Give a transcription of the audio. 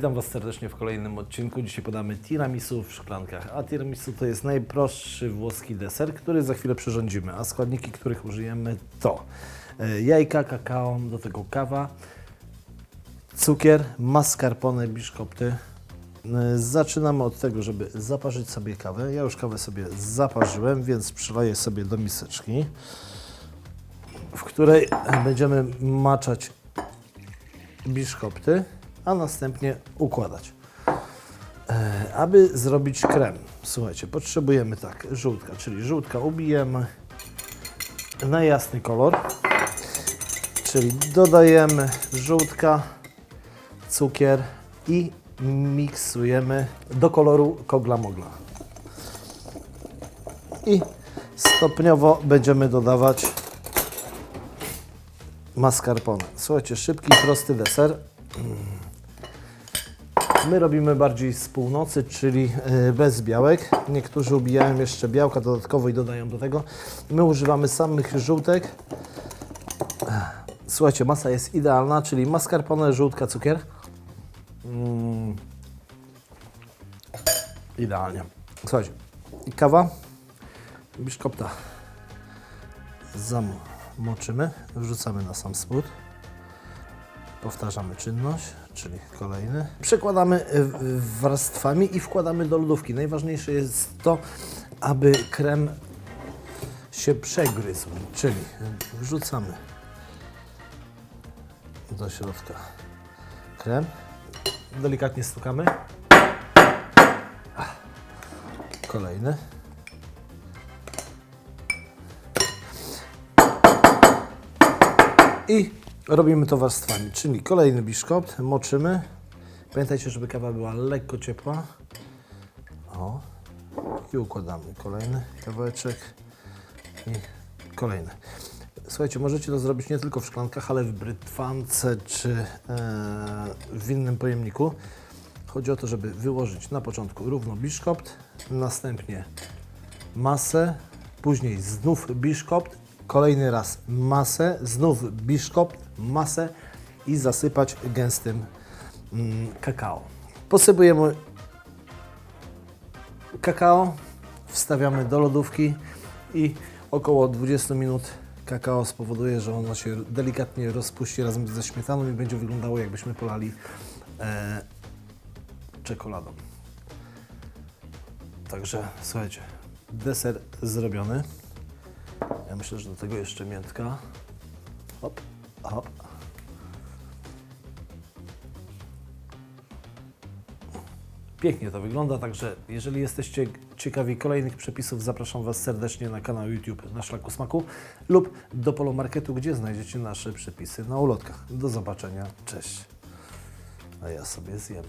Witam Was serdecznie w kolejnym odcinku. Dzisiaj podamy tiramisu w szklankach. A tiramisu to jest najprostszy włoski deser, który za chwilę przyrządzimy. A składniki, których użyjemy to e, jajka, kakao, do tego kawa, cukier, mascarpone, biszkopty. E, Zaczynamy od tego, żeby zaparzyć sobie kawę. Ja już kawę sobie zaparzyłem, więc przeleję sobie do miseczki, w której będziemy maczać biszkopty, a następnie układać. E, aby zrobić krem, słuchajcie, potrzebujemy tak, żółtka, czyli żółtka ubijemy na jasny kolor, czyli dodajemy żółtka, cukier i miksujemy do koloru kogla-mogla. I stopniowo będziemy dodawać mascarpone. Słuchajcie, szybki, prosty deser. My robimy bardziej z północy, czyli y, bez białek. Niektórzy ubijają jeszcze białka dodatkowo i dodają do tego. My używamy samych żółtek. Słuchajcie, masa jest idealna, czyli mascarpone, żółtka, cukier. Mm. Idealnie. Słuchajcie, i kawa, biszkopta zamoczymy, wrzucamy na sam spód. Powtarzamy czynność, czyli kolejny. Przekładamy y, warstwami i wkładamy do lodówki. Najważniejsze jest to, aby krem się przegryzł, czyli wrzucamy do środka krem, delikatnie stukamy. Kolejny. I robimy to warstwami, czyli kolejny biszkopt, moczymy. Pamiętajcie, żeby kawa była lekko ciepła. O. I układamy kolejny kawałeczek i kolejny. Słuchajcie, możecie to zrobić nie tylko w szklankach, ale w brytwance czy e, w innym pojemniku. Chodzi o to, żeby wyłożyć na początku równo biszkopt, następnie masę, później znów biszkopt, kolejny raz masę, znów biszkopt, masę i zasypać gęstym mm, kakao. Posypujemy kakao, wstawiamy do lodówki i około 20 minut kakao spowoduje, że ono się delikatnie rozpuści razem ze śmietaną i będzie wyglądało jakbyśmy polali e, czekoladą. Także słuchajcie, deser zrobiony. Ja myślę, że do tego jeszcze miętka. Hop, hop. Pięknie to wygląda, także jeżeli jesteście ciekawi kolejnych przepisów, zapraszam Was serdecznie na kanał YouTube na Szlaku Smaku lub do Polomarketu, gdzie znajdziecie nasze przepisy na ulotkach. Do zobaczenia, cześć. A ja sobie zjem.